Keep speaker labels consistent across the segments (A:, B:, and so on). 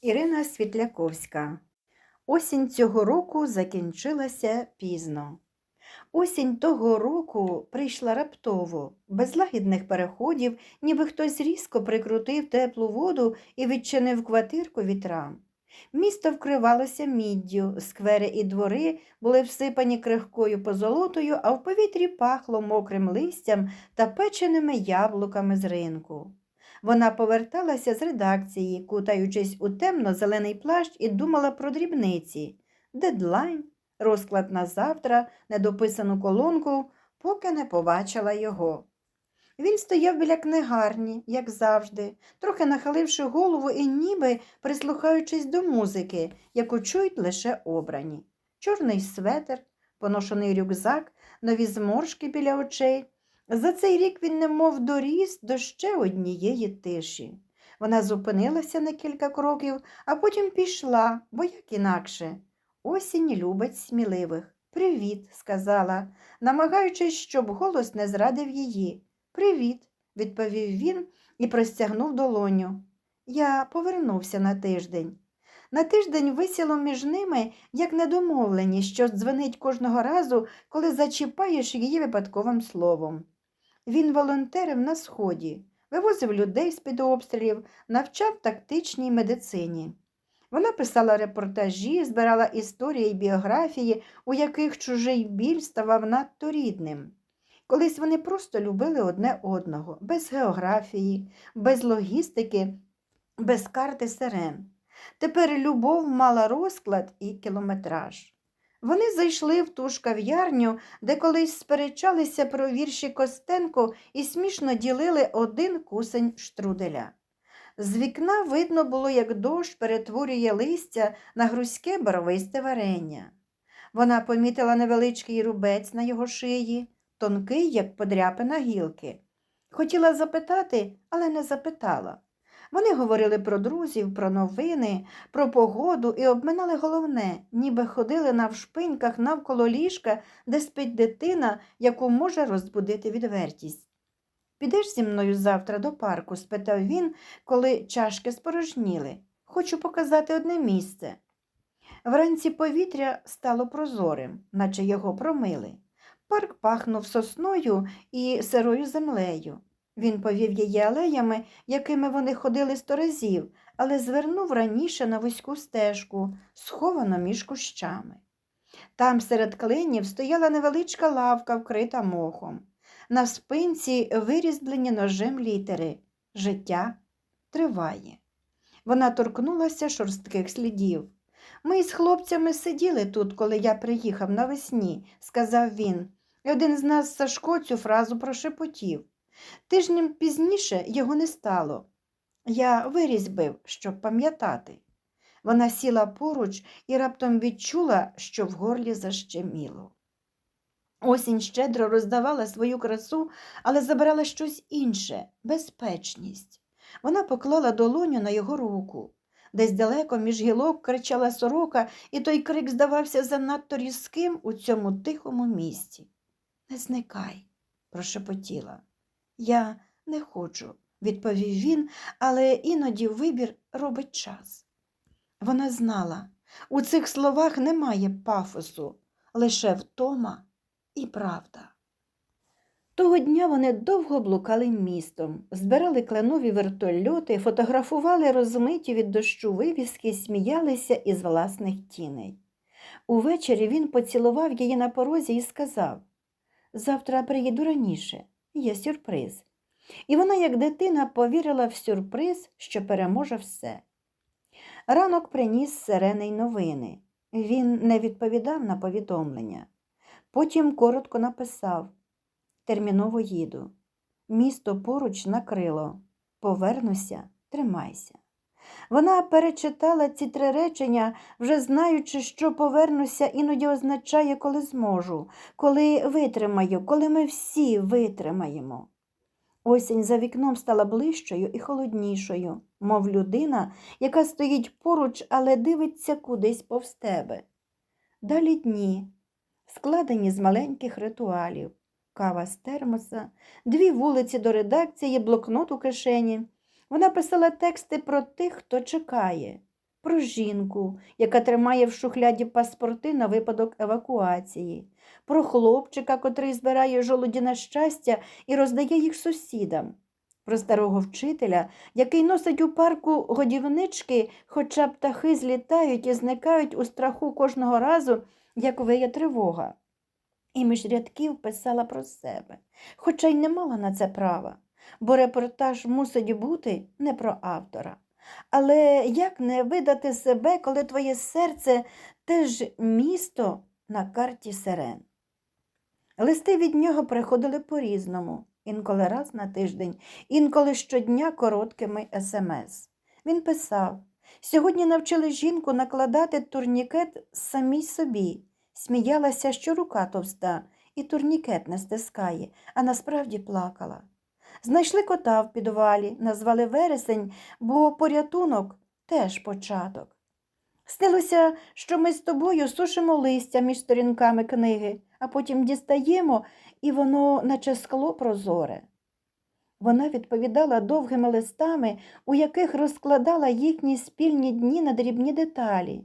A: Ірина Світляковська. Осінь цього року закінчилася пізно. Осінь того року прийшла раптово, без лагідних переходів, ніби хтось різко прикрутив теплу воду і відчинив квартирку вітрам. Місто вкривалося міддю, сквери і двори були всипані крихкою позолотою, а в повітрі пахло мокрим листям та печеними яблуками з ринку. Вона поверталася з редакції, кутаючись у темно-зелений плащ, і думала про дрібниці, дедлайн, розклад на завтра, недописану колонку, поки не побачила його. Він стояв біля книгарні, як завжди, трохи нахиливши голову і ніби прислухаючись до музики, яку чують лише обрані. Чорний светер, поношений рюкзак, нові зморшки біля очей. За цей рік він немов доріс до ще однієї тиші. Вона зупинилася на кілька кроків, а потім пішла, бо як інакше. Осінь любить сміливих. Привіт, сказала, намагаючись, щоб голос не зрадив її. Привіт, відповів він і простягнув долоню. Я повернувся на тиждень. На тиждень висіло між ними як недомовленість, що дзвонить кожного разу, коли зачіпаєш її випадковим словом. Він волонтерив на сході, вивозив людей з-під обстрілів, навчав тактичній медицині. Вона писала репортажі, збирала історії й біографії, у яких чужий біль ставав надто рідним. Колись вони просто любили одне одного, без географії, без логістики, без карти сирен. Тепер любов мала розклад і кілометраж. Вони зайшли в ту ж кав'ярню, де колись сперечалися про вірші Костенко і смішно ділили один кусень штруделя. З вікна видно було, як дощ перетворює листя на грузьке барвисте варення. Вона помітила невеличкий рубець на його шиї, тонкий, як подряпина гілки. Хотіла запитати, але не запитала. Вони говорили про друзів, про новини, про погоду і обминали головне, ніби ходили на вшпиньках навколо ліжка, де спить дитина, яку може розбудити відвертість. Підеш зі мною завтра до парку? спитав він, коли чашки спорожніли. Хочу показати одне місце. Вранці повітря стало прозорим, наче його промили. Парк пахнув сосною і сирою землею. Він повів її алеями, якими вони ходили сто разів, але звернув раніше на вузьку стежку, сховану між кущами. Там серед клинів стояла невеличка лавка, вкрита мохом. На спинці вирізблені ножем літери Життя триває. Вона торкнулася шорстких слідів. Ми з хлопцями сиділи тут, коли я приїхав навесні, сказав він, і один з нас Сашко цю фразу прошепотів. Тижнем пізніше його не стало. Я вирізбив, щоб пам'ятати. Вона сіла поруч і раптом відчула, що в горлі защеміло. Осінь щедро роздавала свою красу, але забирала щось інше безпечність. Вона поклала долоню на його руку. Десь далеко між гілок кричала сорока, і той крик здавався занадто різким у цьому тихому місці. Не зникай, прошепотіла. Я не хочу, відповів він, але іноді вибір робить час. Вона знала, у цих словах немає пафосу, лише втома і правда. Того дня вони довго блукали містом, збирали кленові вертольоти, фотографували розмиті від дощу вивіски, сміялися із власних тіней. Увечері він поцілував її на порозі і сказав Завтра приїду раніше, є сюрприз. І вона, як дитина, повірила в сюрприз, що переможе все. Ранок приніс сирений новини. Він не відповідав на повідомлення. Потім коротко написав Терміново їду. Місто поруч накрило. Повернуся, тримайся. Вона перечитала ці три речення, вже знаючи, що повернуся, іноді означає, коли зможу, коли витримаю, коли ми всі витримаємо. Осінь за вікном стала ближчою і холоднішою, мов людина, яка стоїть поруч, але дивиться кудись повз тебе. Далі дні, складені з маленьких ритуалів, кава з термоса, дві вулиці до редакції, блокнот у кишені. Вона писала тексти про тих, хто чекає, про жінку, яка тримає в шухляді паспорти на випадок евакуації, про хлопчика, котрий збирає жолуді на щастя і роздає їх сусідам, про старого вчителя, який носить у парку годівнички, хоча птахи злітають і зникають у страху кожного разу, як виє тривога. І між рядків писала про себе, хоча й не мала на це права, бо репортаж мусить бути не про автора. Але як не видати себе, коли твоє серце теж місто на карті сирен? Листи від нього приходили по-різному, інколи раз на тиждень, інколи щодня короткими смс. Він писав Сьогодні навчили жінку накладати турнікет самій собі. Сміялася, що рука товста, і турнікет не стискає, а насправді плакала. Знайшли кота в підвалі, назвали вересень, бо порятунок теж початок. Снилося, що ми з тобою сушимо листя між сторінками книги, а потім дістаємо, і воно, наче скло прозоре. Вона відповідала довгими листами, у яких розкладала їхні спільні дні на дрібні деталі,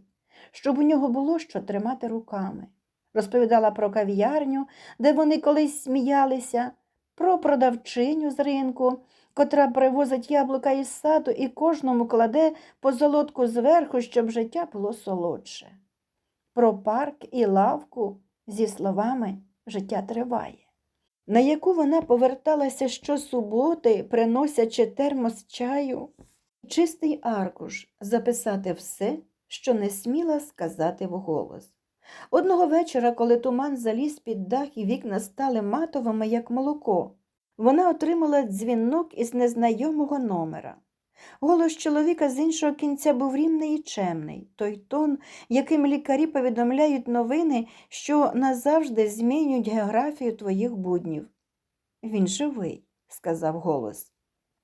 A: щоб у нього було що тримати руками. Розповідала про кав'ярню, де вони колись сміялися, про продавчиню з ринку, котра привозить яблука із саду і кожному кладе по золотку зверху, щоб життя було солодше. Про парк і лавку зі словами життя триває, на яку вона поверталася щосуботи, приносячи термос чаю, чистий аркуш записати все, що не сміла сказати вголос. Одного вечора, коли туман заліз під дах і вікна стали матовими, як молоко, вона отримала дзвінок із незнайомого номера. Голос чоловіка з іншого кінця був рівний і чемний, той тон, яким лікарі повідомляють новини, що назавжди змінюють географію твоїх буднів. Він живий, сказав голос,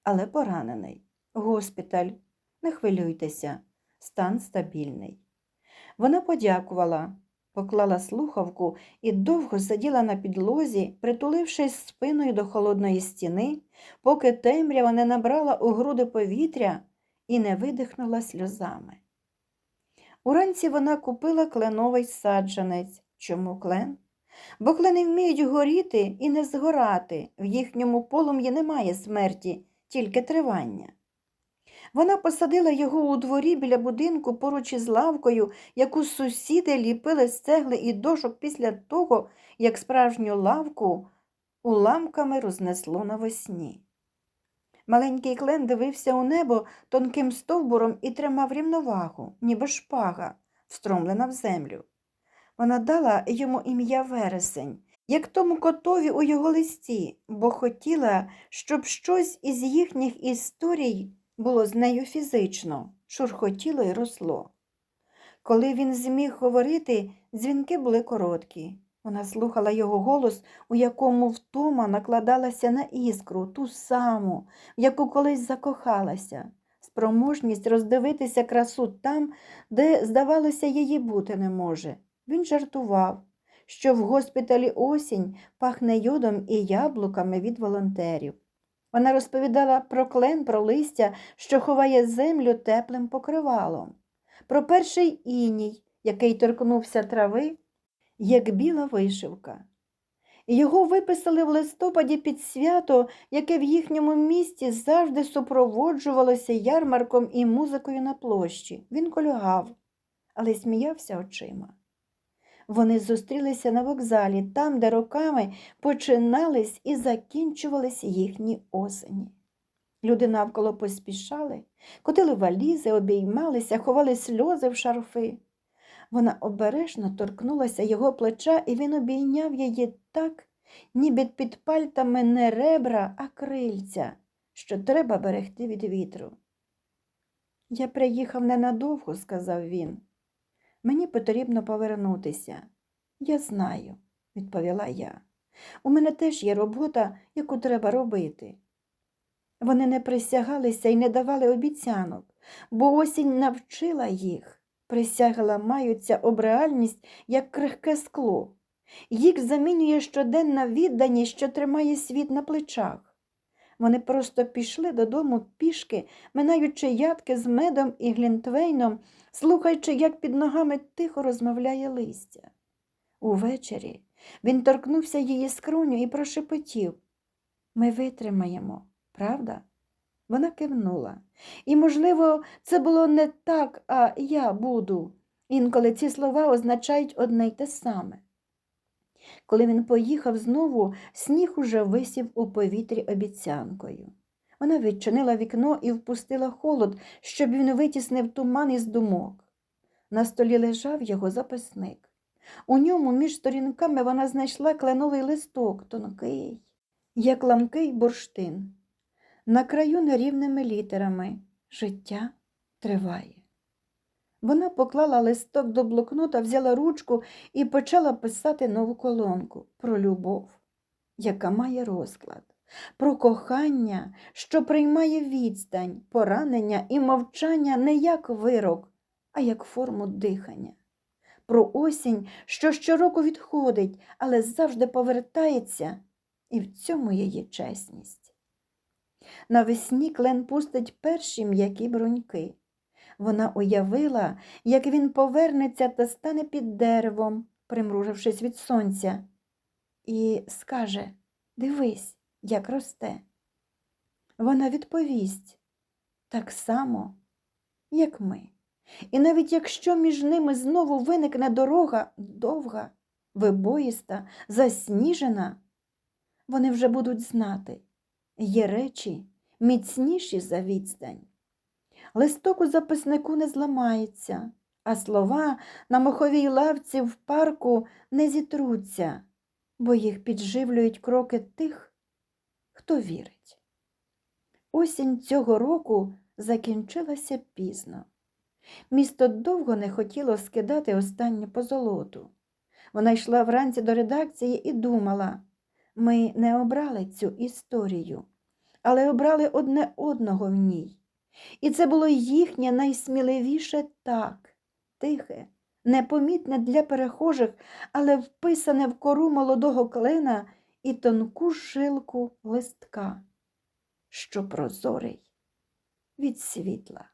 A: але поранений. Госпіталь, не хвилюйтеся, стан стабільний. Вона подякувала, поклала слухавку і довго сиділа на підлозі, притулившись спиною до холодної стіни, поки темрява не набрала у груди повітря і не видихнула сльозами. Уранці вона купила кленовий саджанець. Чому клен? Бо клени вміють горіти і не згорати, в їхньому полум'ї немає смерті, тільки тривання. Вона посадила його у дворі біля будинку поруч із лавкою, яку сусіди ліпили з цегли і дошок після того, як справжню лавку уламками рознесло навесні. Маленький клен дивився у небо тонким стовбуром і тримав рівновагу, ніби шпага, встромлена в землю. Вона дала йому ім'я вересень, як тому котові у його листі, бо хотіла, щоб щось із їхніх історій було з нею фізично, шурхотіло і росло. Коли він зміг говорити, дзвінки були короткі. Вона слухала його голос, у якому втома накладалася на іскру, ту саму, в яку колись закохалася, спроможність роздивитися красу там, де, здавалося, її бути не може. Він жартував, що в госпіталі осінь пахне йодом і яблуками від волонтерів. Вона розповідала про клен, про листя, що ховає землю теплим покривалом, про перший іній, який торкнувся трави, як біла вишивка. Його виписали в листопаді під свято, яке в їхньому місті завжди супроводжувалося ярмарком і музикою на площі. Він колюгав, але сміявся очима. Вони зустрілися на вокзалі, там, де роками починались і закінчувались їхні осені. Люди навколо поспішали, котили валізи, обіймалися, ховали сльози в шарфи. Вона обережно торкнулася його плеча, і він обійняв її так, ніби під пальтами не ребра, а крильця, що треба берегти від вітру. Я приїхав ненадовго, сказав він. Мені потрібно повернутися. Я знаю, відповіла я. У мене теж є робота, яку треба робити. Вони не присягалися і не давали обіцянок, бо осінь навчила їх. Присяги ламаються об реальність, як крихке скло. Їх замінює щоденна відданість, що тримає світ на плечах. Вони просто пішли додому пішки, минаючи ядки з медом і глінтвейном, слухаючи, як під ногами тихо розмовляє листя. Увечері він торкнувся її скроню і прошепотів Ми витримаємо, правда? Вона кивнула. І, можливо, це було не так, а я буду. Інколи ці слова означають одне й те саме. Коли він поїхав знову, сніг уже висів у повітрі обіцянкою. Вона відчинила вікно і впустила холод, щоб він витіснив туман із думок. На столі лежав його записник. У ньому між сторінками вона знайшла кленовий листок, тонкий, як ламкий бурштин. На краю нерівними літерами Життя триває. Вона поклала листок до блокнота, взяла ручку і почала писати нову колонку про любов, яка має розклад, про кохання, що приймає відстань, поранення і мовчання не як вирок, а як форму дихання. Про осінь, що щороку відходить, але завжди повертається, і в цьому її чесність. Навесні клен пустить перші м'які бруньки. Вона уявила, як він повернеться та стане під деревом, примружившись від сонця, і скаже Дивись, як росте. Вона відповість так само, як ми. І навіть якщо між ними знову виникне дорога довга, вибоїста, засніжена, вони вже будуть знати, є речі міцніші за відстань. Листок у записнику не зламається, а слова на моховій лавці в парку не зітруться, бо їх підживлюють кроки тих, хто вірить. Осінь цього року закінчилася пізно. Місто довго не хотіло скидати останнє позолоту. Вона йшла вранці до редакції і думала ми не обрали цю історію, але обрали одне одного в ній. І це було їхнє найсміливіше так, тихе, непомітне для перехожих, але вписане в кору молодого клена і тонку шилку листка, що прозорий від світла.